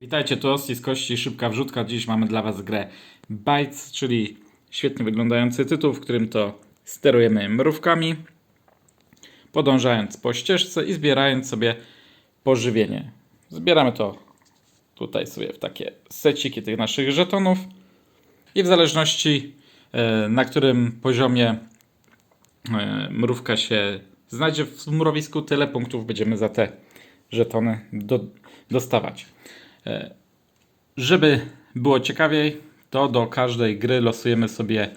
Witajcie, tu Osti z Kości, szybka wrzutka. Dziś mamy dla Was grę Bites, czyli świetnie wyglądający tytuł, w którym to sterujemy mrówkami, podążając po ścieżce i zbierając sobie pożywienie. Zbieramy to tutaj sobie w takie seciki tych naszych żetonów i w zależności e, na którym poziomie e, mrówka się znajdzie w mrowisku, tyle punktów będziemy za te żetony do, dostawać. E, Żeby było ciekawiej, to do każdej gry losujemy sobie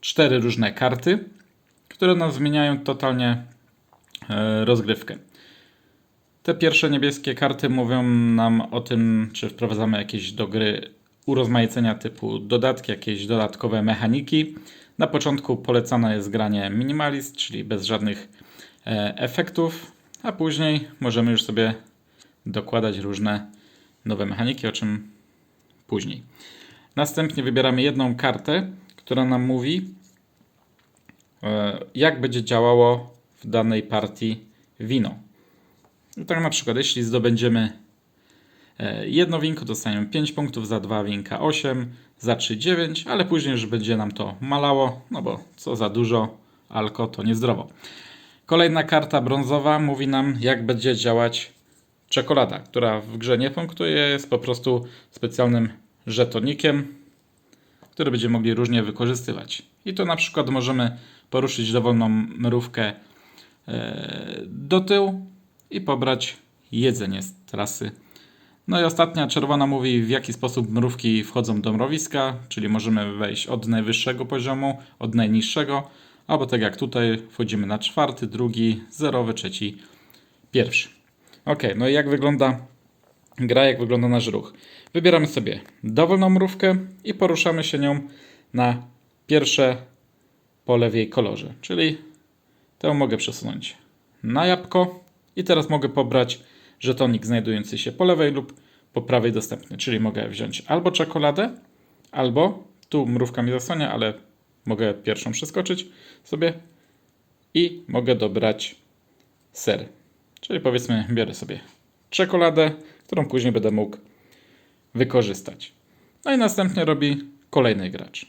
cztery różne karty, które nam zmieniają totalnie e, rozgrywkę. Te pierwsze niebieskie karty mówią nam o tym, czy wprowadzamy jakieś do gry urozmaicenia typu dodatki, jakieś dodatkowe mechaniki. Na początku polecane jest granie minimalist, czyli bez żadnych e, efektów, a później możemy już sobie dokładać różne nowe mechaniki, o czym później. Następnie wybieramy jedną kartę, która nam mówi, e, jak będzie działało w danej partii wino. I tak na przykład, jeśli zdobędziemy e, jedno winko, dostaniemy 5 punktów, za dwa winka 8, za 3 9, ale później już będzie nam to malało, no bo co za dużo alko to niezdrowo. Kolejna karta brązowa mówi nam, jak będzie działać czekolada, która w grze nie punktuje, jest po prostu specjalnym żetonikiem, który będziemy mogli różnie wykorzystywać. I tu na przykład możemy poruszyć dowolną mrówkę e, do tyłu i pobrać jedzenie z trasy. No i ostatnia czerwona mówi, w jaki sposób mrówki wchodzą do mrowiska, czyli możemy wejść od najwyższego poziomu, od najniższego, albo tak jak tutaj, wchodzimy na czwarty, drugi, zerowy, trzeci, pierwszy. Ok, no i jak wygląda gra, jak wygląda nasz ruch? Wybieramy sobie dowolną mrówkę i poruszamy się nią na pierwsze pole w jej kolorze, czyli tę mogę przesunąć na jabłko i teraz mogę pobrać żetonik znajdujący się po lewej lub po prawej dostępny, czyli mogę wziąć albo czekoladę, albo tu mrówka mi zasłania, ale mogę pierwszą przeskoczyć sobie i mogę dobrać ser. Czyli powiedzmy, biorę sobie czekoladę, którą później będę mógł wykorzystać. No i następnie robi kolejny gracz.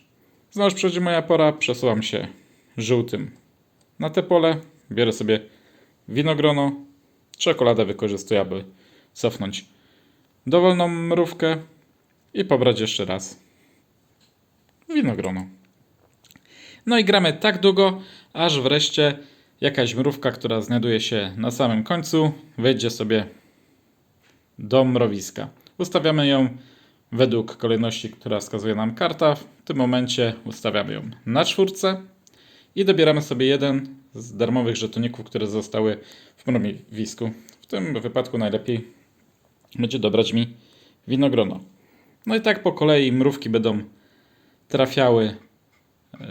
Znowu przychodzi moja pora, przesuwam się żółtym na te pole, biorę sobie winogrono, czekoladę wykorzystuję, aby cofnąć dowolną mrówkę i pobrać jeszcze raz winogrono. No i gramy tak długo, aż wreszcie jakaś mrówka, która znajduje się na samym końcu, wejdzie sobie do mrowiska. Ustawiamy ją według kolejności, która wskazuje nam karta. W tym momencie ustawiamy ją na czwórce i dobieramy sobie jeden z darmowych żetoników, które zostały w mrowisku. W tym wypadku najlepiej będzie dobrać mi winogrono. No i tak po kolei mrówki będą trafiały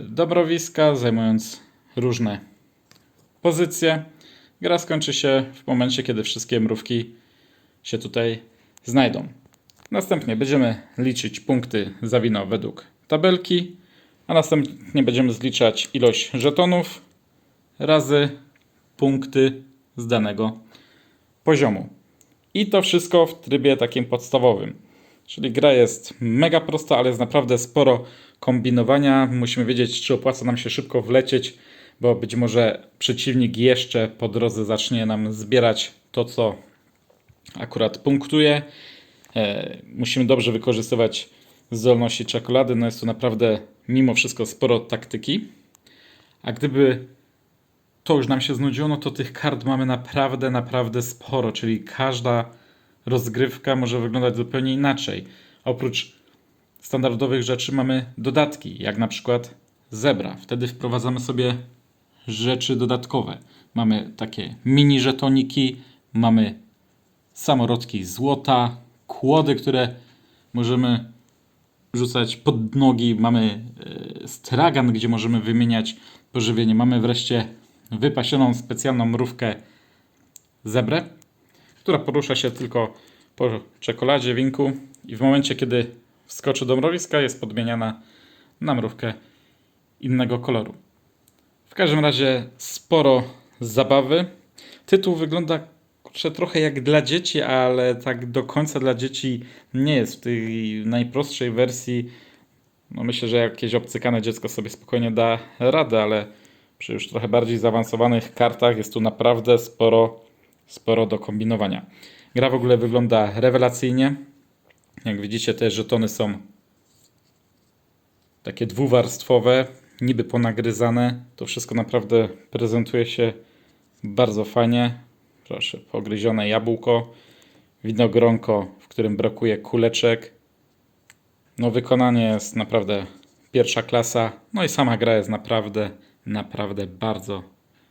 do mrowiska, zajmując różne pozycje. Gra skończy się w momencie, kiedy wszystkie mrówki się tutaj znajdą. Następnie będziemy liczyć punkty za wino według tabelki, a następnie będziemy zliczać ilość żetonów razy punkty z danego poziomu. I to wszystko w trybie takim podstawowym. Czyli gra jest mega prosta, ale jest naprawdę sporo kombinowania. Musimy wiedzieć, czy opłaca nam się szybko wlecieć, bo być może przeciwnik jeszcze po drodze zacznie nam zbierać to, co akurat punktuje. E, musimy dobrze wykorzystywać zdolności czekolady. No jest tu naprawdę mimo wszystko sporo taktyki. A gdyby to już nam się znudziło, no to tych kart mamy naprawdę, naprawdę sporo, czyli każda rozgrywka może wyglądać zupełnie inaczej. Oprócz standardowych rzeczy mamy dodatki, jak na przykład zebra. Wtedy wprowadzamy sobie rzeczy dodatkowe. Mamy takie mini żetoniki, mamy samorodki złota, kłody, które możemy rzucać pod nogi, mamy e, stragan, gdzie możemy wymieniać pożywienie. Mamy wreszcie wypasioną specjalną mrówkę zebrę, która porusza się tylko po czekoladzie, winku i w momencie, kiedy wskoczy do mrowiska, jest podmieniana na mrówkę innego koloru. W każdym razie sporo zabawy. Tytuł wygląda kurczę, trochę jak dla dzieci, ale tak do końca dla dzieci nie jest. W tej najprostszej wersji, no myślę, że jakieś obcykane dziecko sobie spokojnie da radę, ale przy już trochę bardziej zaawansowanych kartach jest tu naprawdę sporo, sporo do kombinowania. Gra w ogóle wygląda rewelacyjnie. Jak widzicie, te żetony są takie dwuwarstwowe, niby ponagryzane. To wszystko naprawdę prezentuje się bardzo fajnie. Proszę, pogryzione jabłko, winogronko, w którym brakuje kuleczek. No, wykonanie jest naprawdę pierwsza klasa. No i sama gra jest naprawdę, naprawdę bardzo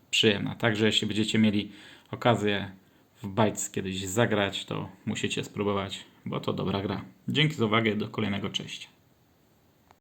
przyjemna. Także jeśli będziecie mieli okazję w Bytes kiedyś zagrać, to musicie spróbować, bo to dobra gra. Dzięki za uwagę, do kolejnego, cześć.